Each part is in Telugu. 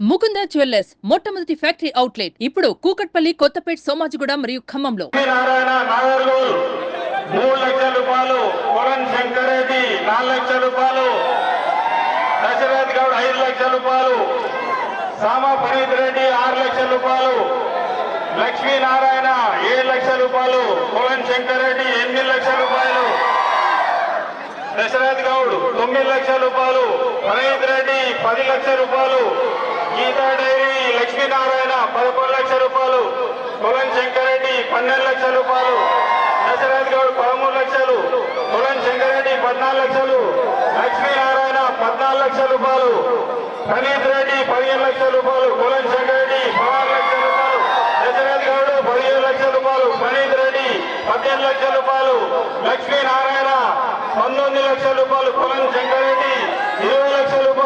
ముకుంద జ్యువెల్లర్స్ మొట్టమొదటి ఫ్యాక్టరీ అవుట్లెట్ ఇప్పుడు కూకట్పల్లి కొత్తపేట్ సోమాజిగూడ మరియు ఖమ్మంలో నారాయణ నాగర్గోల్ మూడు లక్షల రూపాయలు కొలన్ శంకర్ రెడ్డి నాలుగు లక్షల రూపాయలు దశరథ్ గౌడ్ ఐదు లక్షల రూపాయలు సామా ఫరీద్ రెడ్డి ఆరు లక్షల రూపాయలు లక్ష్మీనారాయణ ఏడు లక్షల రూపాయలు కొలన్ శంకర్ రెడ్డి ఎనిమిది లక్షల రూపాయలు దశరథ్ గౌడ్ తొమ్మిది లక్షల రూపాయలు ఫరీద్ రెడ్డి పది లక్షల రూపాయలు గీతా డైరీ లక్ష్మీనారాయణ పదకొండు లక్షల రూపాయలు కొలన్ శంకరెడ్డి పన్నెండు లక్షల రూపాయలు దశరథ్ గౌడ్ పదమూడు లక్షలు కొలన్ శంకరెడ్డి పద్నాలుగు లక్షలు లక్ష్మీనారాయణ పద్నాలుగు లక్షల రూపాయలు ప్రణీత్ రెడ్డి పదిహేను లక్షల రూపాయలు కొలన్ శంకరెడ్డి పదహారు లక్షల రూపాయలు దశరథ్ గౌడ్ పదిహేను లక్షల రూపాయలు ప్రణీత్ రెడ్డి పద్దెనిమిది లక్షల రూపాయలు లక్ష్మీనారాయణ పంతొమ్మిది లక్షల రూపాయలు కొలన్ శంకరెడ్డి ఇరవై లక్షల రూపాయలు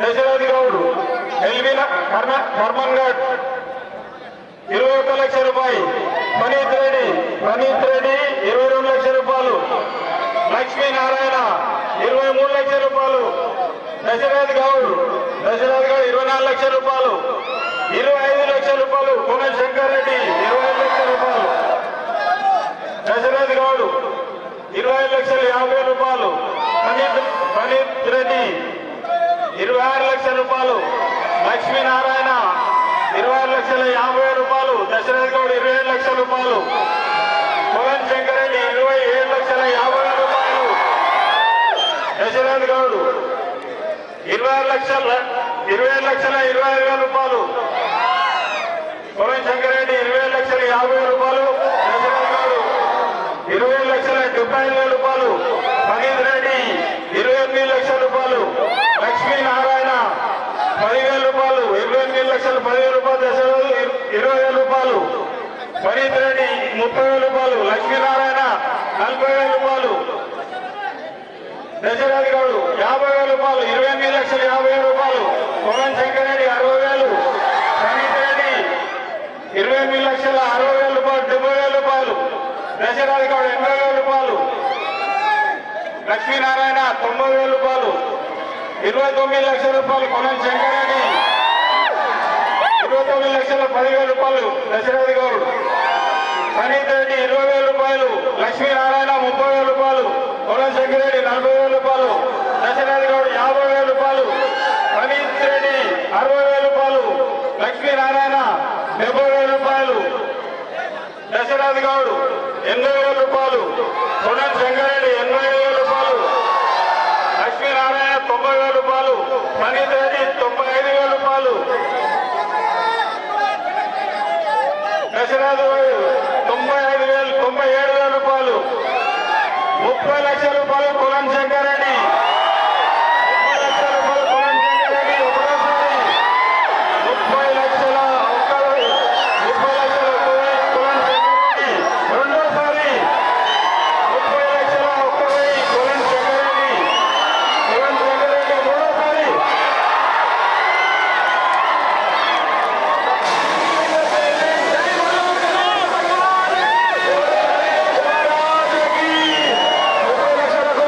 దశరథ్ గౌడ్ ఎల్విన కర్మ కర్మన్ గఢ్ ఇరవై ఒక్క లక్ష రూపాయి. పనీత్ రెడ్డి పనీత్ రెడ్డి ఇరవై రెండు లక్షల రూపాయలు. లక్ష్మీనారాయణ ఇరవై మూడు లక్షల రూపాయలు. దశరథ్ గౌడ్ దశరథ్ గౌడ్ ఇరవై నాలుగు లక్షల రూపాయలు. ఇరవై ఐదు లక్షల రూపాయలు. కొన శంకర్ రెడ్డి ఇరవై ఐదు లక్షల రూపాయలు. దశరథ్ గౌడ్ ఇరవై ఐదు లక్షల యాభై రూపాయలు. ప్రణీత్ ప్రణీత్ రెడ్డి రూపాయలు. లక్ష్మీనారాయణ ఇరవై ఆరు లక్షల యాభై రూపాయలు. దశరథ గౌడ్ ఇరవై ఏడు లక్షల రూపాయలు. పవన్ శంకరెడ్డి ఇరవై ఏడు లక్షల యాభై వేల రూపాయలు. దశరథ గౌడ్ ఇరవై ఆరు లక్షల ఇరవై ఏడు లక్షల ఇరవై ఐదు వేల రూపాయలు. పవన్ శంకరెడ్డి ఇరవై లక్షల యాభై రూపాయలు దశరథ్ గౌడ్ ఇరవై ఏడు లక్షల డెబ్బై ఐదు వేల రూపాయలు ఫరీద్ రెడ్డి ఇరవై ఎనిమిది లక్షల రూపాయలు లక్ష్మీనారాయణ పదివేల రూపాయలు ఇరవై ఎనిమిది లక్షల పదివేల రూపాయలు దశరథ్ ఇరవై వేల రూపాయలు ఫరీద్ రెడ్డి ముప్పై వేల రూపాయలు లక్ష్మీనారాయణ నలభై వేల రూపాయలు దశరథ్ గౌడు యాభై వేల రూపాయలు ఇరవై ఎనిమిది లక్షల యాభై వేల రూపాయలు పవన్ శంకర్ రెడ్డి అరవై వేలు ఫరీద్ రెడ్డి ఇరవై ఎనిమిది లక్షల అరవై వేల రూపాయలు డెబ్బై వేల రూపాయలు దశరథ్ గౌడ్ ఎనభై వేల రూపాయలు లక్ష్మీనారాయణ తొంభై వేల రూపాయలు ఇరవై తొమ్మిది లక్షల రూపాయలు కొనం శంకరెడ్డి ఇరవై తొమ్మిది లక్షల పదివేల రూపాయలు దశరథ్ గౌడ్ పనీత్ రెడ్డి ఇరవై వేల రూపాయలు లక్ష్మీనారాయణ ముప్పై వేల రూపాయలు కొనం శంకరెడ్డి నలభై వేల రూపాయలు దశరథ గౌడ్ యాభై వేల రూపాయలు పనీత్ రెడ్డి అరవై వేల రూపాయలు లక్ష్మీనారాయణ డెబ్బై వేల రూపాయలు దశరథ గౌడ్ ఎనభై వేల రూపాయలు కొనం శంకరెడ్డి ఎనభై వేల రూపాయలు లక్ష్మీనారాయణ తొంభై వేల రూపాయలు మనీత్ రెడ్డి తొంభై ఐదు వేల రూపాయలు దశరథ గౌడ్ తొంభై ఐదు వేలు తొంభై ఏడు వేల రూపాయలు ముప్పై లక్షల రూపాయలు కులం శంకర్ రెడ్డి ముప్పై లక్షల రూపాయలు కులం శంకర్ రెడ్డి ఒకటోసారి ముప్పై లక్షల ఒక్క ముప్పై లక్షల ఒక్క వెయ్యి కులం శంకర్ రెడ్డి రెండోసారి ముప్పై లక్షల ఒక్క వెయ్యి కులం శంకర్ రెడ్డి కులం శంకర్ రెడ్డి మూడోసారి ముప్పై లక్షలకు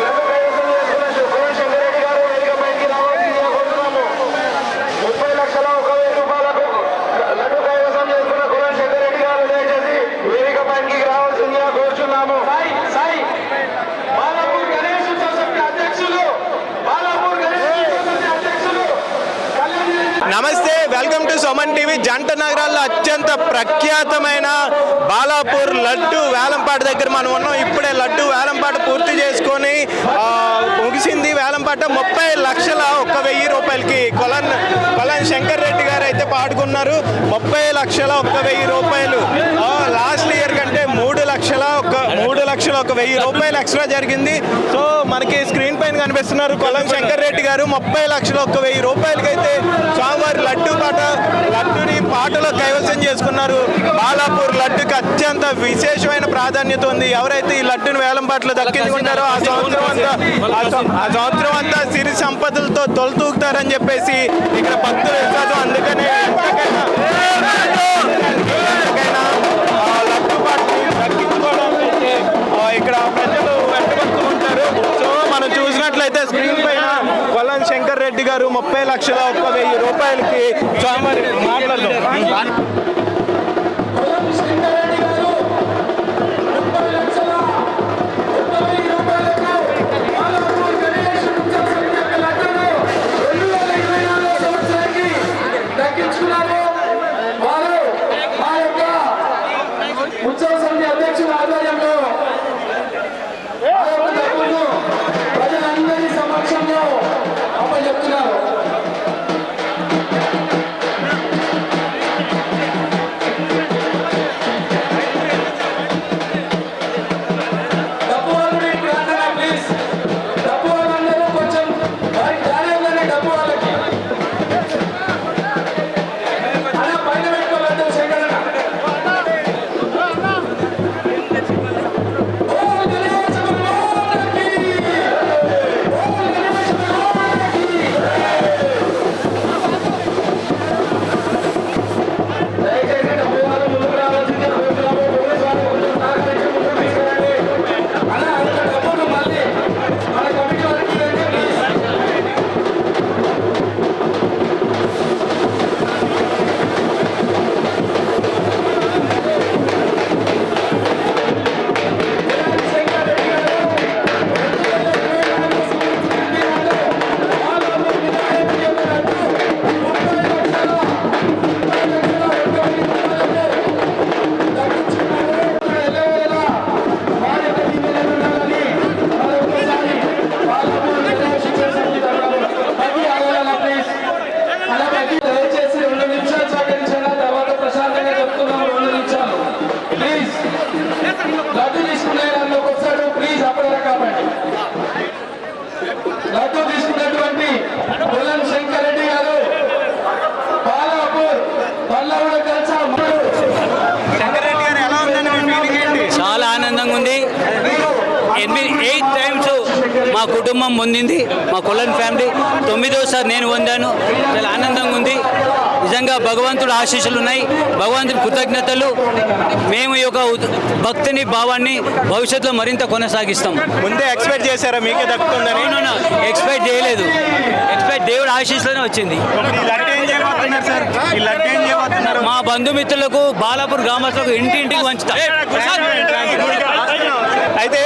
లడ్డు కైవసం చేసుకున్న కులం శంకర్ రెడ్డి గారు వేదిక పైకి రావాల్సిందిగా కోరుతున్నాము ముప్పై లక్షల ఒక వెయ్యి రూపాయలకు లడ్డు కైవసం చేసుకున్న కులం శంకర్ రెడ్డి గారు దయచేసి వేదిక పైకి రావాల్సిందిగా కోరుచున్నాము సాయి సాయి బాలాపూర్ గణేష్ సొసైటీ అధ్యక్షులు బాలాపూర్ గణేష్ సొసైటీ అధ్యక్షులు కళ్యాణ్ రెడ్డి నమస్తే వెల్కమ్ టు సుమన్ టీవీ. జంట నగరాల్లో అత్యంత ప్రఖ్యాతమైన బాలాపూర్ లడ్డు వేలంపాట దగ్గర మనం ఉన్నాం. ఇప్పుడే లడ్డు వేలంపాట పూర్తి చేసుకొని ముగిసింది వేలంపాట. ముప్పై లక్షల ఒక్క వెయ్యి రూపాయలకి కొలన్ కొలన్ శంకర్ రెడ్డి గారు అయితే పాడుకున్నారు. ముప్పై లక్షల ఒక్క వెయ్యి రూపాయలు. లాస్ట్ ఇయర్ కంటే మూడు లక్షల ఒక మూడు లక్షల ఒక వెయ్యి రూపాయలు ఎక్స్ట్రా జరిగింది. సో మనకి స్క్రీన్ పైన కనిపిస్తున్నారు కొలం శంకర్ రెడ్డి గారు. ముప్పై లక్షల ఒక వెయ్యి రూపాయలకైతే స్వామివారి లడ్డు పాట లడ్డుని పాటలో కైవసం చేసుకున్నారు. బాలాపూర్ లడ్డుకి అత్యంత విశేషమైన ప్రాధాన్యత ఉంది. ఎవరైతే ఈ లడ్డుని వేలం పాటలు దక్కించుకుంటారో ఆ సంవత్సరం అంతా ఆ సంవత్సరం అంతా సిరి సంపదలతో తొలతూగుతారని చెప్పేసి ఇక్కడ భక్తులు విశ్వాసం అందుకనే ఇక్కడ ప్రజలు వెంటబడుతూ ఉంటారు. సో మనం చూసినట్లయితే స్క్రీన్ పైన కొల్లం శంకర్ రెడ్డి గారు ముప్పై లక్షల ఒక్క వెయ్యి రూపాయలకి స్వామివారి మా కుటుంబం పొందింది మా కొల్లన్ ఫ్యామిలీ. తొమ్మిదోసారి నేను పొందాను. చాలా ఆనందంగా ఉంది. నిజంగా భగవంతుడు ఆశీస్సులు ఉన్నాయి. భగవంతుడి కృతజ్ఞతలు. మేము ఈ యొక్క భక్తిని భావాన్ని భవిష్యత్తులో మరింత కొనసాగిస్తాం. ముందే ఎక్స్పెక్ట్ చేశారా? మీకే దక్కుతుందని? నేను ఎక్స్పెక్ట్ చేయలేదు. ఎక్స్పెక్ట్ దేవుడు ఆశీస్సులోనే వచ్చింది. ఈ లడ్డు ఏం చేయబోతున్నారు సార్? ఈ లడ్డు ఏం చేయబోతున్నారు? మా బంధుమిత్రులకు బాలాపూర్ గ్రామస్తులకు ఇంటింటికి వంచుతాం. అయితే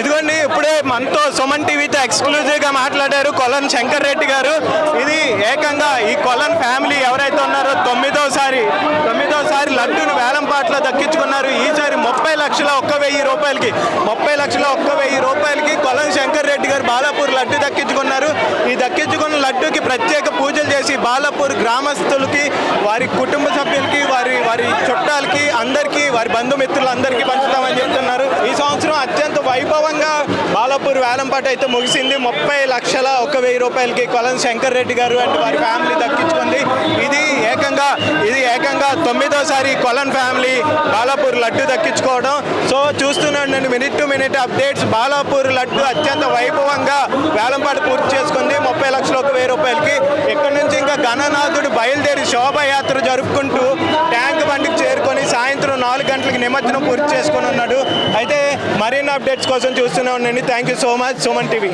ఇదిగోండి ఇప్పుడే మనతో సుమన్ టీవీతో ఎక్స్క్లూజివ్గా మాట్లాడారు కొలన్ శంకర్ రెడ్డి గారు. ఇది ఏకంగా ఈ కొలన్ ఫ్యామిలీ ఎవరైతే ఉన్నారో తొమ్మిదోసారి తొమ్మిదోసారి లడ్డూను వేలంపాట్లో దక్కించుకున్నారు. ఈసారి ముప్పై లక్షల ఒక్క వెయ్యి రూపాయలకి ముప్పై లక్షల ఒక్క వెయ్యి రూపాయలకి కొలన్ శంకర్ రెడ్డి గారు బాలాపూర్ లడ్డు దక్కించుకున్నారు. ఈ దక్కించుకున్న లడ్డూకి ప్రత్యేక పూజలు చేసి బాలాపూర్ గ్రామస్తులకి వారి కుటుంబ సభ్యులకి వారి వారి చుట్టాలకి అందరికీ వారి బంధుమిత్రులందరికీ పంచుతామని చెప్తున్నారు. ఈ సంవత్సరం అత్యంత వైభవంగా బాలాపూర్ వేలంపాట అయితే ముగిసింది. ముప్పై లక్షల ఒక వెయ్యి రూపాయలకి కొలం శంకర్ రెడ్డి గారు అండ్ వారి ఫ్యామిలీ దక్కించుకుంది. ఇది ఏకంగా ఇది ఏకంగా తొమ్మిదోసారి కొలన్ ఫ్యామిలీ బాలాపూర్ లడ్డు దక్కించుకోవడం. సో చూస్తున్నాను minute to minute updates. Balapur laddu అత్యంత వైభవంగా వేలంపాట పూర్తి చేసుకుంది. ముప్పై లక్షల ఒక వెయ్యి రూపాయలకి. ఇక్కడ నుంచి ఇంకా గణనాథుడు బయలుదేరి శోభయాత్ర జరుపుకుంటూ ట్యాంక్ బండికి చేరుకొని సాయంత్రం నాలుగు గంటలకు నిమజ్జనం పూర్తి చేసుకొని ఉన్నాడు. అయితే మరిన్ని అప్డేట్స్ కోసం చూస్తూనే ఉండండి. Thank you so much Suman TV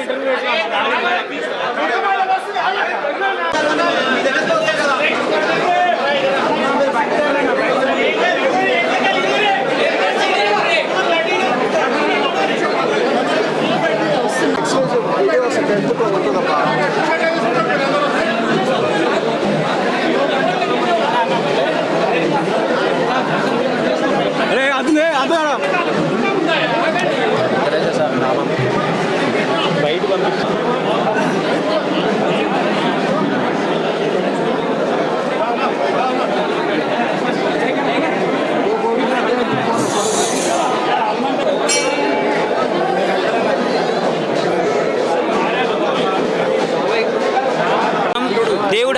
interview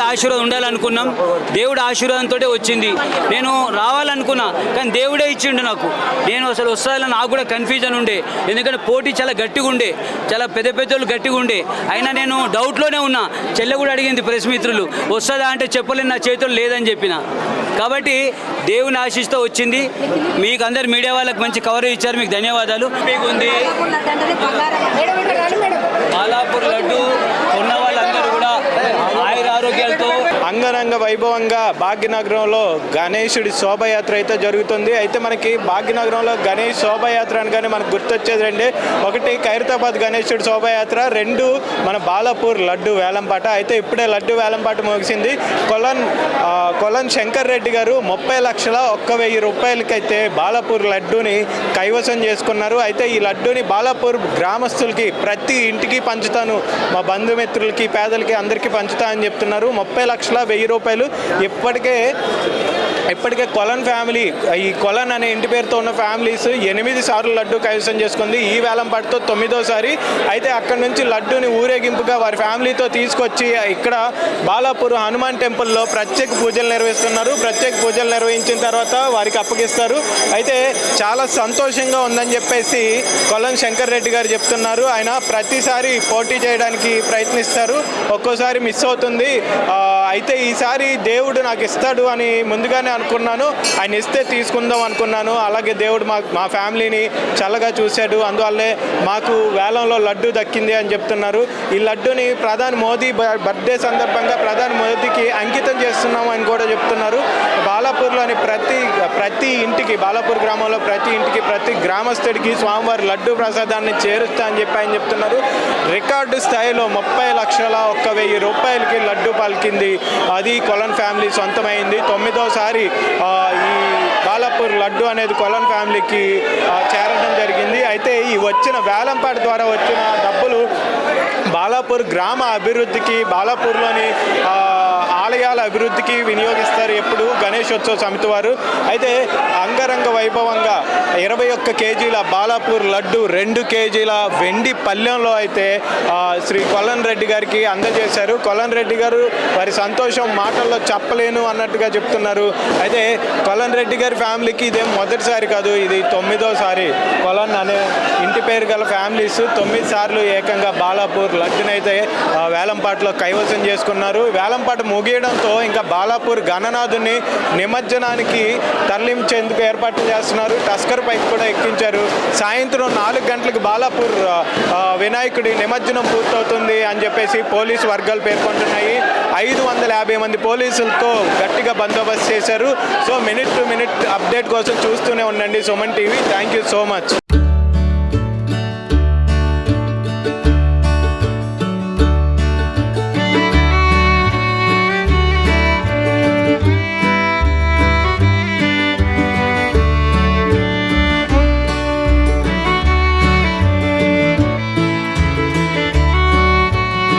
దేవుడు ఆశీర్వాదం ఉండాలనుకున్నాం. దేవుడు ఆశీర్వాదంతో వచ్చింది. నేను రావాలనుకున్నా కానీ దేవుడే ఇచ్చిండు నాకు. నేను అసలు వస్తానని నాకు కూడా కన్ఫ్యూజన్ ఉండే. ఎందుకంటే పోటీ చాలా గట్టిగా ఉండే. చాలా పెద్ద పెద్దలు గట్టిగా ఉండే. అయినా నేను డౌట్లోనే ఉన్నా. చెల్లె కూడా అడిగింది ప్రెస్ మిత్రులు వస్తుందా అంటే చెప్పలేను నా చేతులు లేదని చెప్పిన. కాబట్టి దేవుని ఆశిస్తూ వచ్చింది. మీకు అందరు మీడియా వాళ్ళకి మంచి కవరేజ్ ఇచ్చారు. మీకు ధన్యవాదాలు. మీకు ఉంది బాలాపూర్ లడ్డు ఉన్న వాళ్ళందరూ కూడా ఆరోగ్యాలతో అంగరంగ వైభవంగా భాగ్యనగరంలో గణేశుడి శోభయాత్ర అయితే జరుగుతుంది. అయితే మనకి భాగ్యనగరంలో గణేష్ శోభయాత్ర అనగానే మనకు గుర్తొచ్చేది రండి. ఒకటి ఖైరతాబాద్ గణేశుడి శోభయాత్ర రెండు మన బాలాపూర్ లడ్డు వేలంపాట. అయితే ఇప్పుడే లడ్డు వేలంపాట ముగిసింది. కొలన్ కొలన్ శంకర్ రెడ్డి గారు ముప్పై లక్షల ఒక్క వెయ్యి రూపాయలకైతే బాలాపూర్ లడ్డూని కైవసం చేసుకున్నారు. అయితే ఈ లడ్డూని బాలాపూర్ గ్రామస్తులకి ప్రతి ఇంటికి పంచుతాను. మా బంధుమిత్రులకి పేదలకి అందరికీ పంచుతా అని చెప్తున్నారు. ముప్పై లక్షల వెయ్యి రూపాయలు ఇప్పటికే ఇప్పటికే కొలన్ ఫ్యామిలీ ఈ కొలన్ అనే ఇంటి పేరుతో ఉన్న ఫ్యామిలీస్ ఎనిమిది సార్లు లడ్డు కైవసం చేసుకుంది. ఈ వేలంపాటుతో తొమ్మిదోసారి. అయితే అక్కడి నుంచి లడ్డూని ఊరేగింపుగా వారి ఫ్యామిలీతో తీసుకొచ్చి ఇక్కడ బాలాపూర్ హనుమాన్ టెంపుల్లో ప్రత్యేక పూజలు నిర్వహిస్తున్నారు. ప్రత్యేక పూజలు నిర్వహించిన తర్వాత వారికి అప్పగిస్తారు. అయితే చాలా సంతోషంగా ఉందని చెప్పేసి కొలన్ శంకర్ రెడ్డి గారు చెప్తున్నారు. ఆయన ప్రతిసారి పోటీ చేయడానికి ప్రయత్నిస్తారు. ఒక్కోసారి మిస్ అవుతుంది. ఆ, అయితే ఈసారి దేవుడు నాకు ఇస్తాడు అని ముందుగానే అనుకున్నాను. ఆయన ఇస్తే తీసుకుందాం అనుకున్నాను. అలాగే దేవుడు మా మా ఫ్యామిలీని చల్లగా చూశాడు. అందువల్లే మాకు వేలంలో లడ్డు దక్కింది అని చెప్తున్నారు. ఈ లడ్డుని ప్రధాని మోదీ బర్త్డే సందర్భంగా ప్రధాని మోదీకి అంకితం చేస్తున్నాము అని కూడా చెప్తున్నారు. బాలాపూర్లోని ప్రతి ప్రతి ఇంటికి బాలాపూర్ గ్రామంలో ప్రతి ఇంటికి ప్రతి గ్రామస్తుడికి స్వామివారి లడ్డు ప్రసాదాన్ని చేరుస్తా అని చెప్పి ఆయన చెప్తున్నారు. రికార్డు స్థాయిలో ముప్పై లక్షల ఒక్క వెయ్యి రూపాయలకి లడ్డు పలికింది అది కొలన్ ఫ్యామిలీ సొంతమైంది. తొమ్మిదోసారి ఈ బాలాపూర్ లడ్డు అనేది కొలన్ ఫ్యామిలీకి చేరడం జరిగింది. అయితే ఈ వచ్చిన వేలంపాట ద్వారా వచ్చిన డబ్బులు బాలాపూర్ గ్రామ అభివృద్ధికి బాలాపూర్లోని ఆలయాల అభివృద్ధికి వినియోగిస్తారు ఎప్పుడు గణేశోత్సవ సమితి వారు. అయితే అంగరంగ వైభవంగా ఇరవై ఒక్క కేజీల బాలాపూర్ లడ్డు రెండు కేజీల వెండి పల్లెంలో అయితే శ్రీ కొలన్ రెడ్డి గారికి అందజేశారు. కొలన్ రెడ్డి గారు వారి సంతోషం మాటల్లో చెప్పలేను అన్నట్టుగా చెప్తున్నారు. అయితే కొలన్ రెడ్డి గారి ఫ్యామిలీకి ఇదేం మొదటిసారి కాదు ఇది తొమ్మిదోసారి. కొలన్ అనే ఇంటి పేరు గల ఫ్యామిలీస్ తొమ్మిది సార్లు ఏకంగా బాలాపూర్ లడ్డునైతే అయితే వేలంపాట్లో కైవసం చేసుకున్నారు. వేలంపాట ముగియడంతో ఇంకా బాలాపూర్ గణనాథుని నిమజ్జనానికి తరలించేందుకు ఏర్పాట్లు చేస్తున్నారు. టస్కర్ పైకి కూడా ఎక్కించారు. సాయంత్రం నాలుగు గంటలకు బాలాపూర్ వినాయకుడి నిమజ్జనం పూర్తవుతుంది అని చెప్పేసి పోలీసు వర్గాలు పేర్కొంటున్నాయి. ఐదు వందల యాభై మంది పోలీసులతో గట్టిగా బందోబస్తు చేశారు. So minute to minute update కోసం చూస్తూనే ఉండండి Suman TV. Thank you so much